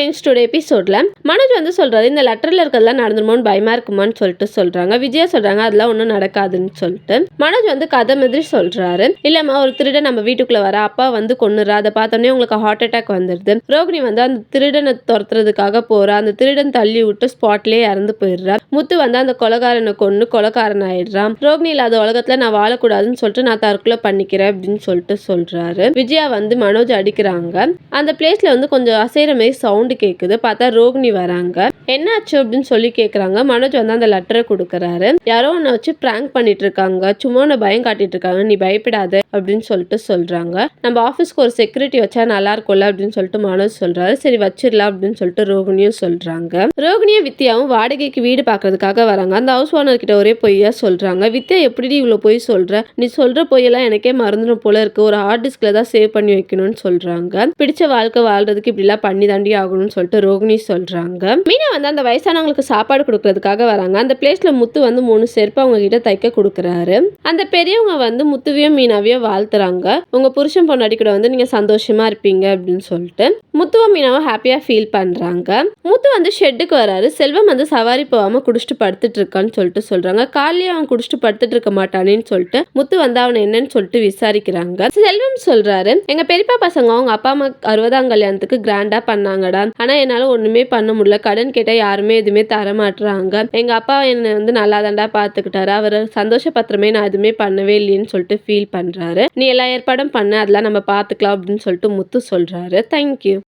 Friends today எபிசோடில் மனோஜ் வந்து சொல்கிறாரு இந்த லெட்டரில் இருக்கிறதெல்லாம் நடந்துருமோன்னு பயமாக இருக்குமான்னு சொல்லிட்டு சொல்கிறாங்க விஜயா சொல்கிறாங்க அதெல்லாம் ஒன்றும் நடக்காதுன்னு சொல்லிட்டு. மனோஜ் வந்து கதை மாதிரி சொல்கிறாரு இல்லைம்மா ஒரு திருடன் நம்ம வீட்டுக்குள்ளே வர. அப்பா வந்து கொண்டுறா அதை பார்த்தோன்னே உங்களுக்கு ஹார்ட் அட்டாக் வந்துடுது ரோகிணி வந்து அந்த திருடனை துரத்துறதுக்காக போகிறா அந்த திருடன் தள்ளி விட்டு ஸ்பாட்லேயே இறந்து போயிடுறா. முத்து வந்து அந்த கொலகாரனை கொண்டு கொலகாரன் ஆயிடுறான் ரோகிணி இல்லாத உலகத்துல நான் வாழக்கூடாதுன்னு சொல்லிட்டு நான் தற்கொலை பண்ணிக்கிறேன் அப்படின்னு சொல்லிட்டு சொல்கிறாரு விஜயா வந்து மனோஜ் அடிக்கிறாங்க. அந்த பிளேஸில் வந்து கொஞ்சம் அசைகிற மாதிரி சவுண்ட் கேக்குது. பார்த்தா ரோகிணி வராங்க. என்னாச்சு அப்படின்னு சொல்லி கேட்குறாங்க மனோஜ் வந்து அந்த லெட்டரை கொடுக்குறாரு. யாரோ உன்னை வச்சு ப்ராங்க் பண்ணிட்டு இருக்காங்க சும்மா உன்னை பயம் காட்டிட்டு இருக்காங்க நீ பயப்படாத அப்படின்னு சொல்லிட்டு சொல்றாங்க. நம்ம ஆஃபீஸ்க்கு ஒரு செக்யூரிட்டி வச்சா நல்லா இருக்கும்ல அப்படின்னு சொல்லிட்டு மனோஜ் சொல்றாரு. சரி வச்சிடலாம் அப்படின்னு சொல்லிட்டு ரோகிணியும் சொல்றாங்க. ரோகிணியும் வித்யாவும் வாடகைக்கு வீடு பார்க்கறதுக்காக வராங்க. அந்த ஹவுஸ் ஓனர் கிட்ட ஒரே பொய்யா சொல்றாங்க. வித்யா எப்படி இவ்வளோ பொய் சொல்ற? நீ சொல்ற பொய்யெல்லாம் எனக்கே மறந்துடும் போல இருக்கு. ஒரு ஹார்ட் டிஸ்க்ல தான் சேவ் பண்ணி வைக்கணும்னு சொல்றாங்க. பிடிச்ச வாழ்க்கை வாழ்றதுக்கு இப்படிலாம் பண்ணி தாண்டி ஆகணும்னு சொல்லிட்டு ரோகிணி சொல்கிறாங்க மீனா வந்து அந்த வயசானவங்களுக்கு சாப்பாடு கொடுக்கறதுக்காக வராங்க. அந்த பிளேஸில் முத்து வந்து மூணு செருப்பு அவங்க கிட்ட தைக்க கொடுக்குறாரு. அந்த பெரியவங்க வந்து முத்துவையும் மீனாவையும் வாழ்த்துறாங்க. உங்கள் புருஷன் பொண்ணாடி கூட வந்து நீங்கள் சந்தோஷமாக இருப்பீங்க அப்படின்னு சொல்லிட்டு முத்துவும் மீனாவும் ஹாப்பியாக ஃபீல் பண்ணுறாங்க முத்து வந்து ஷெட்டுக்கு வராரு. செல்வம் வந்து சவாரி போகாமல் குடிச்சிட்டு படுத்துட்டு இருக்கான்னு சொல்லிட்டு சொல்கிறாங்க காலையே அவன் குடிச்சிட்டு படுத்துட்டு இருக்க மாட்டானேன்னு சொல்லிட்டு முத்து வந்து அவனை என்னன்னு சொல்லிட்டு விசாரிக்கிறாங்க. செல்வம் சொல்றாரு எங்க பெரியப்பா பசங்க அவங்க அப்பா அம்மா அறுபதாம் கல்யாணத்துக்கு கிராண்டா பண்ணாங்கடா. ஆனா என்னால ஒண்ணுமே பண்ண முடியல. கடன் கேட்டா யாருமே எதுவுமே தர மாட்டுறாங்க எங்க அப்பா என்னை வந்து நல்லா தாண்டா பாத்துக்கிட்டாரு. அவர் சந்தோஷப்பத்திரமே நான் எதுவுமே பண்ணவே இல்லைன்னு சொல்லிட்டு ஃபீல் பண்றாரு. நீ எல்லா ஏற்பாடும் பண்ண. அதெல்லாம் நம்ம பாத்துக்கலாம் அப்படின்னு சொல்லிட்டு முத்து சொல்றாரு. தேங்க்யூ